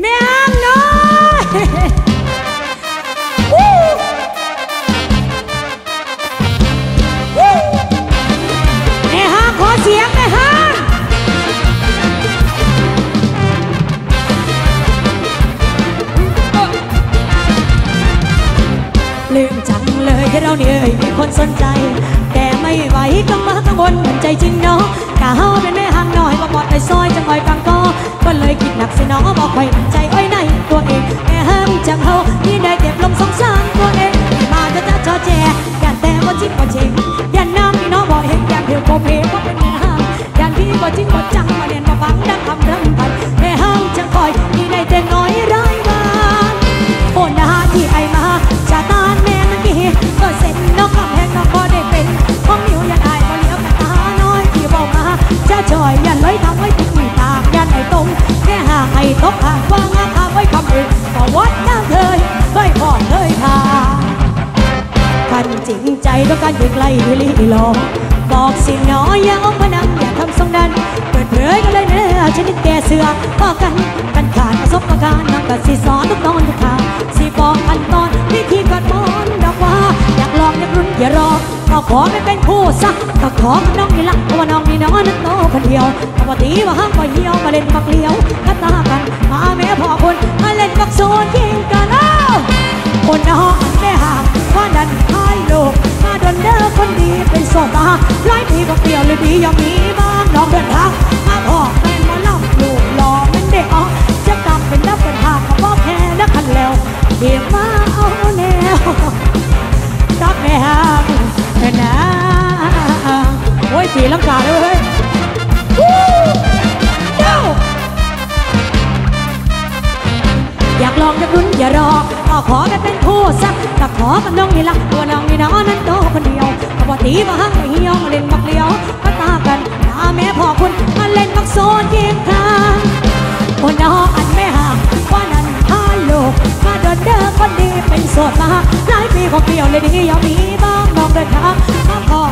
แม่ห้างน้อยวู้วู้แม่ห้างขอเสียงแม่ห้างลืมจังเลยที่เราเนี่ยเอ่ยมีคนสนใจ แต่ไม่ไหวก็มากังวลเหมือนใจจริงเนาะกะเฮาเป็นแม่ห่างน้อยมาบอดในซอยจังหอยฟัง ไว้ใจอ้อยในตัวเองแม่ห้างจังเฮาที่ได้เก็บลมสงสารตัวเองมาจะจะจอแจยันแต่ว่าจิ้มว่าเชงยันน้ำนี่เนาะบอกเห็นยันเดียวโคเพว่าเป็นแม่ห้างยันพี่ว่าจิ้มว่าจังมาเรียนมาฟังดังคำรำพันแม่ห้างจังคอยที่ได้แต่น้อยร้ายบานโอนนาที่ไอมาชาตานแม่นังกี้ก็เซ็นนอกคำแพงนอกก็ได้เป็นห้องนิ้วยันอายก็เลี้ยวกันตาน้อยที่บอกมาจะจอยยันเลยทำไว้ ตรงแค่ห่างไอตกหาว่างาคาไว้คำอื่นก็วัดน้ำเลยเคยพอดเคยทากันจริงใจต้องการอยู่ไกลลีหลอบอกสิน้อยอย่าเอาพนังอย่าทำทรงนั้นเปิดเผยกันเลยเนื้อชนิดแก่เสือก็กันกันขาดประสบการณ์น้ำกับสีสอนทุกตอนทุกท ก็ขอไม่เป็นคู่สักก็ขอกับน้องนี่ละเพราะว่าน้องนี่น้องนั้นโตคนเดียวปกติว่าห้ามว่าเหี่ยวมาเล่นมักเลี้ยวก็ตากันมาแม่พ่อคนมาเล่นมักโซนยิงกันเอ้าคนน้องแม่ห่างว่าดันท้ายโลกมาดนเด้อคนดีเป็นโสดมาหลายปีก็เปลี่ยวเลยดียังมีบ้างน้องเดินทาง สีลังกาแล้วเฮ้ยอยากลองจะรุ่นอย่ารอก็ขอแค่เป็นผู้สักก็ขอกันน้องนี่ละตัวน้องนี่น้อนั้นโตคนเดียวขบตีมาหั่งเหี่ยวมาเล่นบักเลี้ยวก็ตากันตาแม่พ่อคุณมาเล่นบักโซนเกียทางคนน้องอันแม่ห่างว่านั้นพาโลกมาเดินเดินคนดีเป็นโสดมาหลายปีของเปลี่ยวเลยดียอมมีบ้างมองเดินทางมาขอ